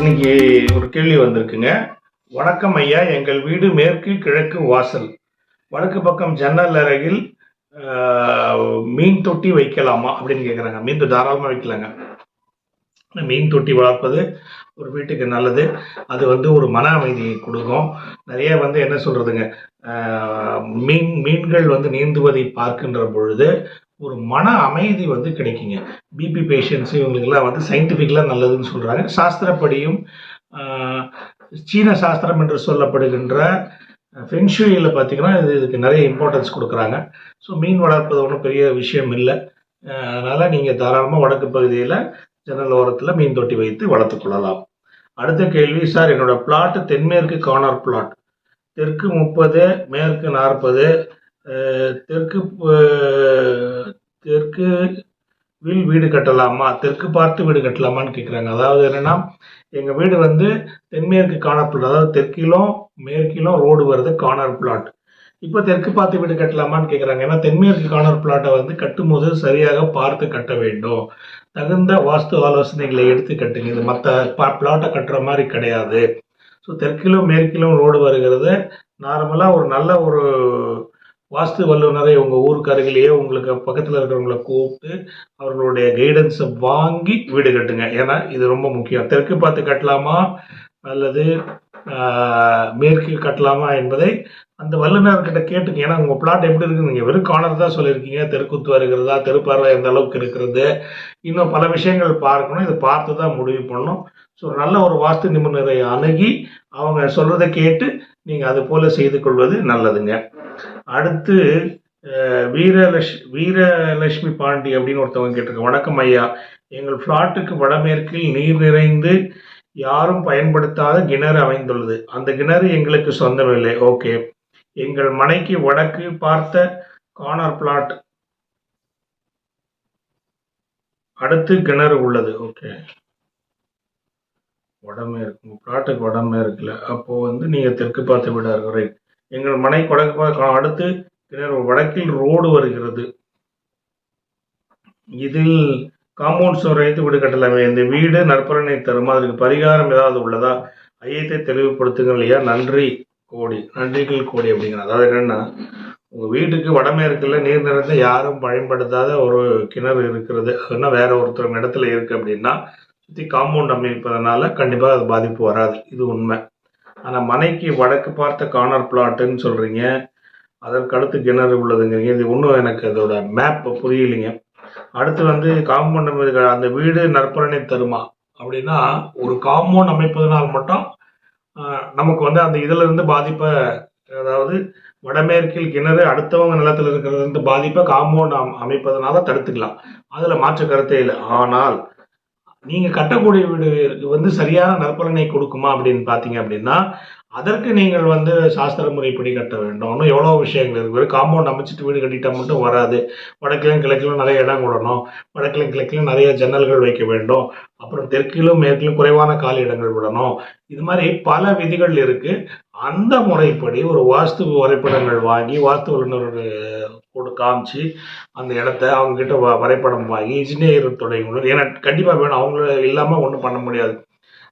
இன்னைக்கு ஒரு கேள்வி வந்திருக்குங்க. வணக்கம் ஐயா எங்கள் வீடு மேற்கு கிழக்கு வாசல். வடக்கு பக்கம் ஜன்னல் அருகில் மீன் தொட்டி வைக்கலாமா அப்படின்னு கேட்குறாங்க மீன் தொட்டி தாராளமாக வைக்கலாங்க. மீன் தொட்டி வளர்ப்பது ஒரு வீட்டுக்கு நல்லது. அது வந்து ஒரு மன அமைதியை கொடுக்கும். நிறைய வந்து என்ன சொல்கிறதுங்க மீன் மீன்கள் வந்து நீந்துவதை பார்க்கின்ற பொழுது ஒரு மன அமைதி வந்து கிடைக்குங்க. பிபி பேஷண்ட்ஸ் இவங்களுக்கெல்லாம் வந்து சயின்டிஃபிக்கலாக நல்லதுன்னு சொல்கிறாங்க சாஸ்திரப்படியும் சீன சாஸ்திரம் என்று சொல்லப்படுகின்ற ஃபென்ஷுயில் பார்த்தீங்கன்னா இது இதுக்கு நிறைய இம்பார்ட்டன்ஸ் கொடுக்குறாங்க. ஸோ மீன் வளர்ப்பது ஒன்றும் பெரிய விஷயம் இல்லை. அதனால் நீங்கள் தாராளமாக வடக்கு பகுதியில் ஜன்னல் ஓரத்தில் மீன் தொட்டி வைத்து வளர்த்துக் கொள்ளலாம். அடுத்த கேள்வி சார் என்னோட பிளாட் தென்மேற்கு கார்னர் பிளாட் தெற்கு முப்பது மேற்கு நாற்பது தெற்கு தெற்கு வில் வீடு கட்டலாமா? தெற்கு பார்த்து வீடு கட்டலாமான்னு கேட்குறாங்க அதாவது என்னன்னா எங்கள் வீடு வந்து தென்மேற்கு கார்னர் பிளாட் அதாவது தெற்கிலும் மேற்கிலும் ரோடு வருது கார்னர் பிளாட். இப்போ தெற்கு பார்த்து வீடு கட்டலாமான்னு கேட்குறாங்க ஏன்னா தென்மேற்கு கார்னர் பிளாட்டை வந்து கட்டும்போது சரியாக பார்த்து கட்ட வேண்டும். தகுந்த வாஸ்து ஆலோசனைகளை எடுத்து கட்டுங்க. இது மற்ற பிளாட்டை கட்டுற மாதிரி கிடையாது. ஸோ தெற்கிலும் மேற்கிலும் ரோடு வருகிறது. நார்மலாக ஒரு நல்ல ஒரு வாஸ்து வல்லுநரை உங்கள் ஊருக்கு அருகிலேயே உங்களுக்கு பக்கத்தில் இருக்கிறவங்கள கூப்பிட்டு அவர்களுடைய கைடன்ஸை வாங்கி வீடு கட்டுங்க. ஏன்னா இது ரொம்ப முக்கியம். தெற்கு பார்த்து கட்டலாமா? அல்லது மேற்கு கட்டலாமா என்பதை அந்த வல்லுநர்கிட்ட கேட்டுங்க ஏன்னா உங்கள் பிளாட் எப்படி இருக்குது நீங்கள் வெறும் கார்னர் தான் சொல்லியிருக்கீங்க. தெருக்குத்து வருகிறதா தெருப்பார்வை எந்த அளவுக்கு இருக்கிறது? இன்னும் பல விஷயங்கள் பார்க்கணும். இதை பார்த்து தான் முடிவு பண்ணணும். ஸோ நல்ல ஒரு வாஸ்து நிபுணரை அணுகி அவங்க சொல்கிறத கேட்டு நீங்கள் அது போல் செய்து கொள்வது நல்லதுங்க. அடுத்து அஹ், வீரலட்ச வீரலட்சுமி பாண்டி அப்படின்னு ஒருத்தவங்க கேட்டிருக்க வணக்கம் ஐயா. எங்கள் ஃப்ளாட்டுக்கு வடமேற்கில் நீர் நிறைந்து யாரும் பயன்படுத்தாத கிணறு அமைந்துள்ளது. அந்த கிணறு எங்களுக்கு சொந்தமில்லை ஓகே. எங்கள் மனைக்கு வடக்கு பார்த்த கார்னர் பிளாட். அடுத்து கிணறு உள்ளது. ஓகே. உடம்பே உங்க பிளாட்டுக்கு வடமேற்குல அப்போ வந்து நீங்க தெற்கு பார்த்து விட ரைட் எங்கள் மனை வடக்கு பார்க்க அடுத்து கிணறு வடக்கில் ரோடு வருகிறது. இதில் காம்பவுண்ட் சுவர் வைத்து வீடு கட்டலாமே. இந்த வீடு நற்பலனை தருமா. அதுக்கு பரிகாரம் ஏதாவது உள்ளதா? ஐயத்தை தெளிவுபடுத்துங்கள் இல்லையா நன்றி கோடி. நன்றிகள் கோடி அப்படிங்கிற அதாவது என்னன்னா உங்கள் வீட்டுக்கு வடமேற்குல நீர் நிறத்தை யாரும் பயன்படுத்தாத ஒரு கிணறு இருக்கிறது. அதுனா வேற ஒருத்தர் இடத்துல இருக்கு அப்படின்னா சுற்றி காம்பவுண்ட் அமைப்பதனால கண்டிப்பாக அது பாதிப்பு வராது. இது உண்மை. ஆனால் மனைக்கு வடக்கு பார்த்த கார்னர் பிளாட்டுன்னு சொல்கிறீங்க அதற்கு அடுத்து கிணறு உள்ளதுங்கிறீங்க. இது ஒன்றும் எனக்கு அதோட மேப் புரியலைங்க. அடுத்து வந்து காம்பவுண்ட் அமைக்க அந்த வீடு நற்பலனை தருமா? அப்படின்னா ஒரு காம்பவுண்ட் அமைப்பதனால் மட்டும் நமக்கு வந்து அந்த இதுல இருந்து பாதிப்பை அதாவது வடமேற்கில் கிணறு அடுத்தவங்க நிலத்தில் இருக்கிறது இருந்து பாதிப்பை காம்பவுண்ட் அமைப்பதனால தடுத்துக்கலாம். அதுல மாற்று கருத்தே இல்லை. ஆனால் நீங்க கட்டக்கூடிய வீடு வந்து சரியான நற்பலனை கொடுக்குமா அப்படின்னு பாத்தீங்க அப்படின்னா அதற்கு நீங்கள் வந்து சாஸ்திர முறைப்படி கட்ட வேண்டும். இன்னும் எவ்வளோ விஷயங்கள் இருக்கு. வெறும் காம்பவுண்ட் அமைச்சிட்டு வீடு கட்டிட்டா மட்டும் வராது. வடக்கிலும் கிழக்கிலும் நிறைய இடம் விடணும் வடக்கிலும் கிழக்கிலும் நிறைய ஜன்னல்கள் வைக்க வேண்டும். அப்புறம் தெற்கிலும் மேற்கிலும் குறைவான காலி இடங்கள் விடணும். இது மாதிரி பல விதிகள் இருக்கு. அந்த முறைப்படி ஒரு வாஸ்து வரைபடங்கள் வாங்கி வாஸ்து வல்லுநர் கூட காமிச்சு அந்த இடத்த அவங்க கிட்ட வ- வரைபடம் வாங்கி இன்ஜினியர் துணையுடன் ஏன்னா கண்டிப்பாக வேணும். அவங்கள இல்லாமல் ஒன்றும் பண்ண முடியாது.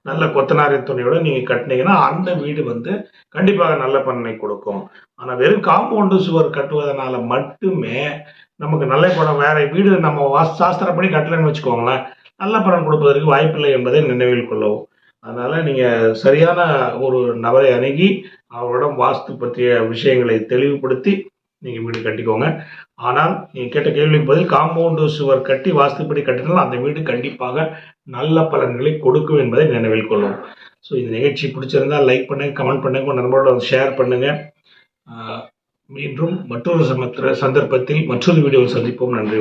நல்ல கொத்தனாரின் துணையோட நீங்க கட்டினீங்கன்னா அந்த வீடு வந்து கண்டிப்பாக நல்ல பலனை கொடுக்கும். ஆனா வெறும் காம்பவுண்டு சுவர் கட்டுவதனால மட்டுமே நமக்கு நல்ல படம் வேற வீடு நம்ம வாஸ் சாஸ்திரப்படி கட்டலைன்னு வச்சுக்கோங்களேன் நல்ல பலன் கொடுப்பதற்கு வாய்ப்பில்லை என்பதை நினைவில் கொள்ளவும். அதனால நீங்க சரியான ஒரு நபரை அணுகி அவரிடம் வாஸ்து பற்றிய விஷயங்களை தெளிவுபடுத்தி நீங்கள் வீடு கட்டிக்கோங்க. ஆனால் நீங்கள் கேட்ட கேள்விக்கு பதில் காம்பவுண்டு சுவர் கட்டி வாஸ்துப்படி கட்டினால் அந்த வீடு கண்டிப்பாக நல்ல பலன்களை கொடுக்கும் என்பதை நினைவில் கொள்ளும். ஸோ இந்த நிகழ்ச்சி பிடிச்சிருந்தா லைக் பண்ணுங்கள் கமெண்ட் பண்ணுங்க நண்பரோட நண்பர்களோட வந்து ஷேர் பண்ணுங்கள் மீண்டும் மற்றொரு சமத்திர சந்தர்ப்பத்தில் மற்றொரு வீடியோவில் சந்திப்போம். நன்றி